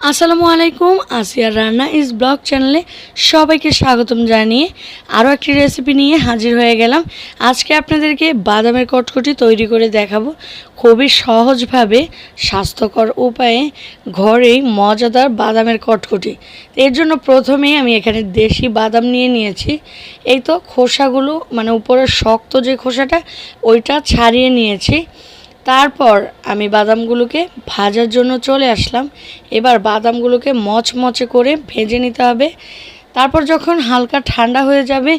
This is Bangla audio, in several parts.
আসসালামু আলাইকুম আসিয়ার রান্না ইস ব্লগ চ্যানেলে সবাইকে স্বাগতম জানিয়ে আরও একটি রেসিপি নিয়ে হাজির হয়ে গেলাম। আজকে আপনাদেরকে বাদামের কটকটি তৈরি করে দেখাবো। খুবই সহজভাবে স্বাস্থ্যকর উপায়ে ঘরেই মজাদার বাদামের কটকটি। এর জন্য প্রথমেই আমি এখানে দেশি বাদাম নিয়ে নিয়েছি। এই তো খোসাগুলো মানে উপরের শক্ত যে খোসাটা, ওইটা ছাড়িয়ে নিয়েছি। তারপর আমি বাদামগুলোকে ভাজার জন্য চলে আসলাম। এবার বাদামগুলোকে মচমচে করে ভেজে নিতে হবে। তারপর যখন হালকা ঠান্ডা হয়ে যাবে,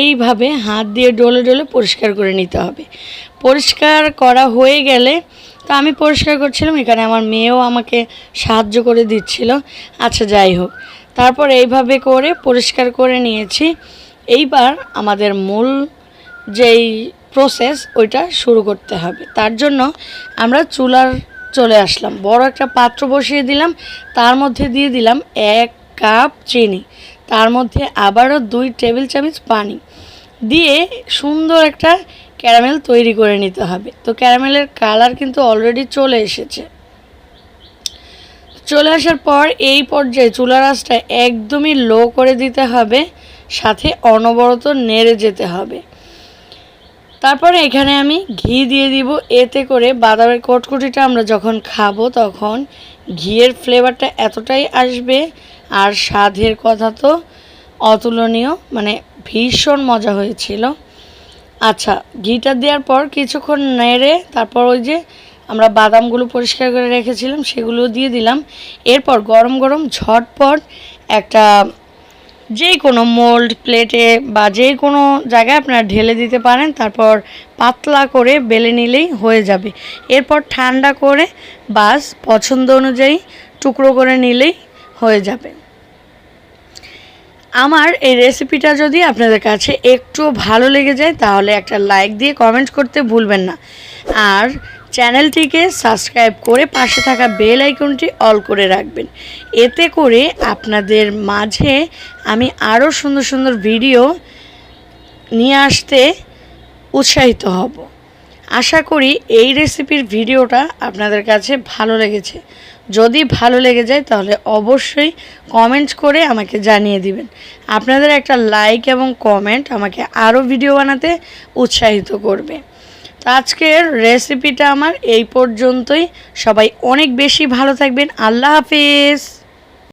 এইভাবে হাত দিয়ে ডলে ডলে পরিষ্কার করে নিতে হবে। পরিষ্কার করা হয়ে গেলে তো আমি পরিষ্কার করছিলাম, এখানে আমার মেয়েও আমাকে সাহায্য করে দিচ্ছিল। আচ্ছা যাই হোক। তারপর এইভাবে করে পরিষ্কার করে নিয়েছি। এইবার আমাদের মূল যেই প্রসেস ওইটা শুরু করতে হবে। তার জন্য আমরা চুলার চলে আসলাম। বড় একটা পাত্র বসিয়ে দিলাম, তার মধ্যে দিয়ে দিলাম এক কাপ চিনি, তার মধ্যে আবারও দুই টেবিল চামচ পানি। দিয়ে সুন্দর একটা ক্যারামেল তৈরি করে নিতে হবে। তো ক্যারামেলের কালার কিন্তু অলরেডি চলে এসেছে। চলে আসার পর এই পর্যায়ে চুলার আঁচটা একদমই লো করে দিতে হবে, সাথে অনবরত নেড়ে যেতে হবে। তারপরে এখানে আমি ঘি দিয়ে দিব। এতে করে বাদামের কটকুটিটা আমরা যখন খাব তখন ঘিয়ের ফ্লেভারটা এতটাই আসবে আর স্বাদের কথা তো অতুলনীয় মানে ভীষণ মজা হয়েছিল। আচ্ছা ঘিটা দেওয়ার পর কিছুক্ষণ নেড়ে তারপর ওই যে আমরা বাদামগুলো পরিষ্কার করে রেখেছিলাম সেগুলো দিয়ে দিলাম। এরপর গরম গরম ঝটপট একটা যে কোনো মোল্ড প্লেটে বা যে কোনো জায়গায় আপনারা ঢেলে দিতে পারেন, তারপর পাতলা করে বেলে নিলেই হয়ে যাবে। এরপর ঠান্ডা করে বাস পছন্দ অনুযায়ী টুকরো করে নিলেই হয়ে যাবে। আমার এই রেসিপিটা যদি আপনাদের কাছে একটু ভালো লেগে যায়, তাহলে একটা লাইক দিয়ে কমেন্ট করতে ভুলবেন না। আর চ্যানেলটিকে সাবস্ক্রাইব করে পাশে থাকা বেল আইকনটি অল করে রাখবেন। এতে করে আপনাদের মাঝে আমি আরও সুন্দর সুন্দর ভিডিও নিয়ে আসতে উৎসাহিত হব। আশা করি এই রেসিপির ভিডিওটা আপনাদের কাছে ভালো লেগেছে। যদি ভালো লেগে যায় তাহলে অবশ্যই কমেন্ট করে আমাকে জানিয়ে দিবেন। আপনাদের একটা লাইক এবং কমেন্ট আমাকে আরও ভিডিও বানাতে উৎসাহিত করবে। আজকের রেসিপিটা আমার এই পর্যন্তই। সবাই অনেক বেশি ভালো থাকবেন। আল্লাহ হাফিজ।